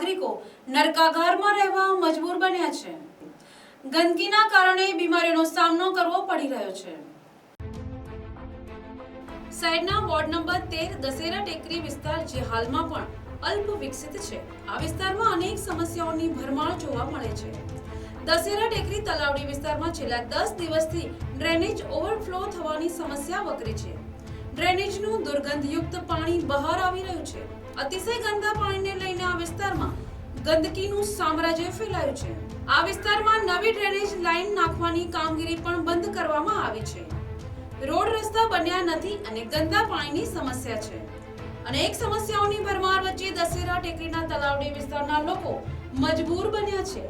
નાગરિકો નરકાગારમાં રહેવા મજબૂર બન્યા છે. ગંદકીના કારણે બીમારીનો સામનો કરવો પડી રહ્યો છે. શહેરના વોર્ડ નંબર તેર દશેરા ટેકરી વિસ્તાર જે હાલમાં પણ અલ્પ વિકસિત છે. આ વિસ્તારમાં અનેક સમસ્યાઓની ભરમાર જોવા મળે છે. દશેરા ટેકરી તલાવડી વિસ્તારમાં છેલ્લા દસ દિવસથી ડ્રેનેજ ઓવરફ્લો થવાની સમસ્યા વકરી છે. ડ્રેનેજનું દુર્ગંધયુક્ત પાણી બહાર આવી રહ્યું છે. અતિશય ગંદા પાણીને લઈને આ વિસ્તારમાં ગંદકીનું સામ્રાજ્ય ફેલાયું છે. આ વિસ્તારમાં નવી ડ્રેનેજ લાઈન નાખવાની કામગીરી પણ બંધ કરવામાં આવી છે. રોડ રસ્તા બન્યા નથી અને ગંદા પાણીની સમસ્યા છે. અનેક સમસ્યાઓની ભરમાર વચ્ચે દશેરા ટેકરીના તલાવડી વિસ્તારના લોકો મજબૂર બન્યા છે.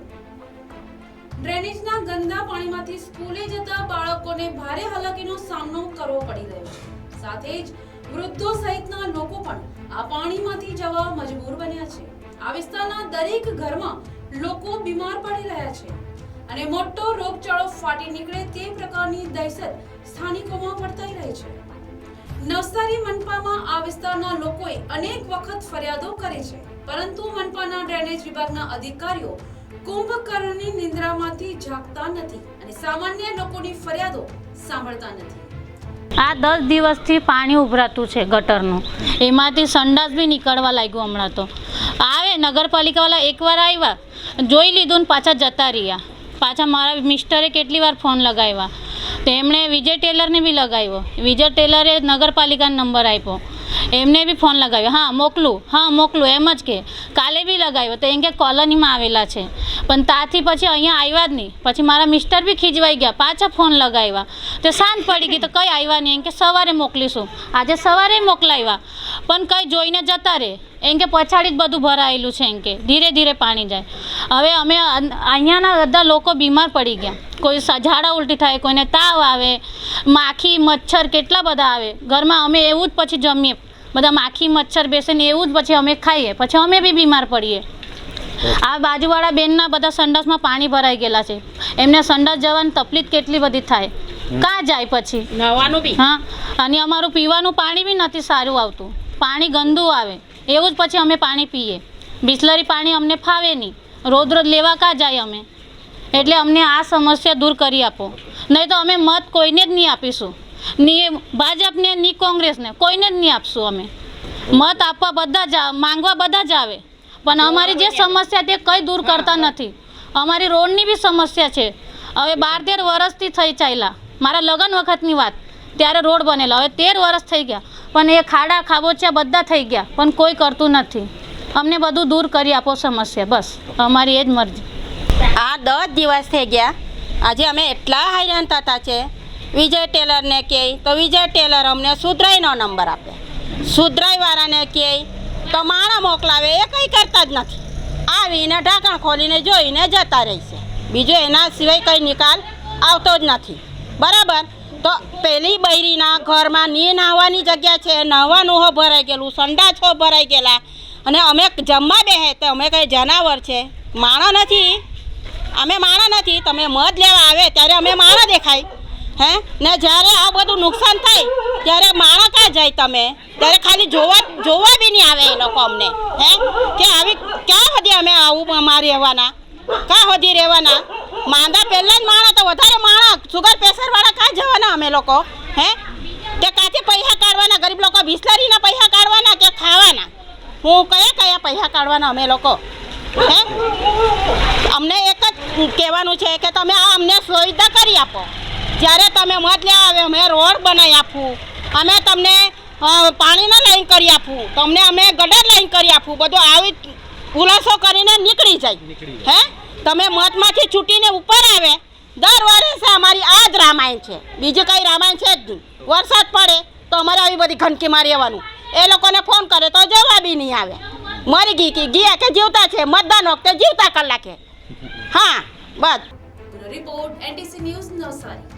ડ્રેનેજના ગંદા પાણીમાંથી સ્કૂલે જતા બાળકોને ભારે હાલાકીનો સામનો કરવો પડી રહ્યો છે. સાથે જ વૃદ્ધો સહિતના લોકો પણ આ પાણીમાંથી જવા મજબૂર બન્યા છે. આ વિસ્તારના દરેક ઘરમાં લોકો બીમાર પડી રહ્યા છે અને મોટો રોગચાળો ફાટી નીકળે તે પ્રકારની દહેશત સ્થાનિકોમાં વર્તાઈ રહી છે. નવસારી મનપામાં આ વિસ્તારના લોકોએ અનેક વખત ફરિયાદો કરી છે. પરંતુ મનપાના ડ્રેનેજ વિભાગના અધિકારીઓ કુંભકર્ણની નિંદ્રામાંથી જાગતા નથી અને સામાન્ય લોકોની ફરિયાદો સાંભળતા નથી. આ દસ દિવસથી પાણી ઉભરાતું છે ગટરનું. એમાંથી સંડાસ બી નીકળવા લાગ્યું હમણાં તો. આવે, નગરપાલિકાવાળા એકવાર આવ્યા, જોઈ લીધું ને પાછા જતા રહ્યા. પાછા મારા મિસ્ટરે કેટલી વાર ફોન લગાવ્યા. તેમણે વિજય ટેલરને બી લગાવ્યો. વિજય ટેલરે નગરપાલિકાનો નંબર આપ્યો. એમને બી ફોન લગાવ્યો. હા, મોકલું. હા, મોકલું. એમ જ કે. કાલે બી લગાવ્યો. તો એમ કે કોલોનીમાં આવેલા છે. પણ ત્યાંથી પછી અહીંયા આવ્યા જ નહીં. પછી મારા મિસ્ટર બી ખીજવાઈ ગયા. પાછા ફોન લગાવ્યા. તો સાંજ પડી ગઈ. તો કંઈ આવ્યા નહીં. એમ કે સવારે મોકલીશું. આજે સવારે મોકલાવ્યા. પણ કંઈ જોઈને જતા રહે. એમ કે પછાડી જ બધું ભરાયેલું છે એમ કે. ધીરે ધીરે પાણી જાય. હવે અમે અહીંયાના બધા લોકો બીમાર પડી ગયા. કોઈ ઝાડા ઉલટી થાય, કોઈને તાવ આવે, માખી, મચ્છર કેટલા બધા આવે. ઘરમાં અમે એવું જ પછી જમીએ. બધા માખી મચ્છર બેસે ને એવું જ પછી અમે ખાઈએ. પછી અમે બી બીમાર પડીએ. આ બાજુવાળા બેનના બધા સંડાસમાં પાણી ભરાઈ ગયેલા છે. એમને સંડાસ જવાની તકલીફ કેટલી બધી થાય. કાં જાય પછી? નવાનું બી? હા. અને અમારું પીવાનું પાણી બી નથી સારું આવતું. પાણી ગંદુ આવે. એવું જ પછી અમે પાણી પીએ. બિસ્લરી પાણી અમને ફાવે નહીં. રોજ રોજ લેવા કાં જાય અમે? એટલે અમને આ સમસ્યા દૂર કરી આપો. નહીં તો અમે મત કોઈને જ નહીં આપીશું. ની ભાજપને ની કોંગ્રેસને, કોઈને જ નહીં આપશું અમે. મત આપવા બધા જ માંગવા બધા જ આવે. પણ અમારી જે સમસ્યા તે કંઈ દૂર કરતા નથી. અમારી રોડની બી સમસ્યા છે. હવે બાર તેર વર્ષથી થઈ ચાલ્યા. મારા લગ્ન વખતની વાત. ત્યારે રોડ બનેલા. હવે તેર વર્ષ થઈ ગયા. પણ એ ખાડા, ખાબોચિયા બધા થઈ ગયા. પણ કોઈ કરતું નથી. અમને બધું દૂર કરી આપો સમસ્યા. બસ. અમારી એ જ મરજી. આ દસ દિવસ થઈ ગયા. આજે અમે એટલા હેરાન થતા છે. વિજય ટેલરને કહે, તો વિજય ટેલર અમને સુધરાઈનો નંબર આપે. સુધરાઈવાળાને કહે, તો માણા મોકલાવે, એ કંઈ કરતા જ નથી. આવીને ઢાંકણ ખોલીને જોઈને જતા રહેશે. બીજો એના સિવાય કંઈ નિકાલ આવતો જ નથી. બરાબર? તો પેલી બૈરીના ઘરમાં ની નાહવાની જગ્યા છે, નાહવાનું હો ભરાઈ ગયેલું સંડા છો ભરાઈ ગયેલા. અને અમે જમવા બેહે, તો અમે કંઈ જનાવર છે. માણો નથી. અમે માણા નથી. તમે મધ લેવા આવે, ત્યારે અમે માણા દેખાય. હે? ને જ્યારે આ બધું નુકસાન થાય, ત્યારે માણા ક્યાં જાય તમે? ત્યારે ખાલી જોવા જોવા બી નહીં આવે એ લોકો અમને, હે? કે આવી ક્યાં સુધી અમે આવું અમારે રહેવાના? ક્યાં સુધી રહેવાના? માંદા પહેલાં જ માણા તો વધારે માણા સુગર પ્રેશરવાળા ક્યાં જવાના અમે લોકો, હે? તે કાંથી પૈસા કાઢવાના? ગરીબ લોકો બિસ્લરીના પૈસા કાઢવાના કે ખાવાના? હું કયા કયા પૈસા કાઢવાના અમે લોકો, હે? અમને એક જ કહેવાનું છે કે તમે આ અમને સુવિધા કરી આપો. જ્યારે તમે મત લેવા આવે અમે રોડ બનાવી આપું. અમે તમને પાણીના લાઈન કરી આપું. તમને અમે ગટર લાઈન કરી આપું. બધું આવી ખુલાસો કરીને નીકળી જાય. હે? તમે મતમાંથી છૂટીને ઉપર આવે. દર વર્ષે અમારી આ જ રામાયણ છે. બીજું કંઈ રામાયણ છે જ નહીં. વરસાદ પડે તો અમારે આવી બધી ઘંટકી મારી આવવાનું એ લોકોને ફોન કરે તો જવાબી નહીં આવે. મરી ગઈ કે ગયા કે જીવતા છે? મતદાન વખતે જીવતા કલાકે. હા બસ. Report NTC news Navsari.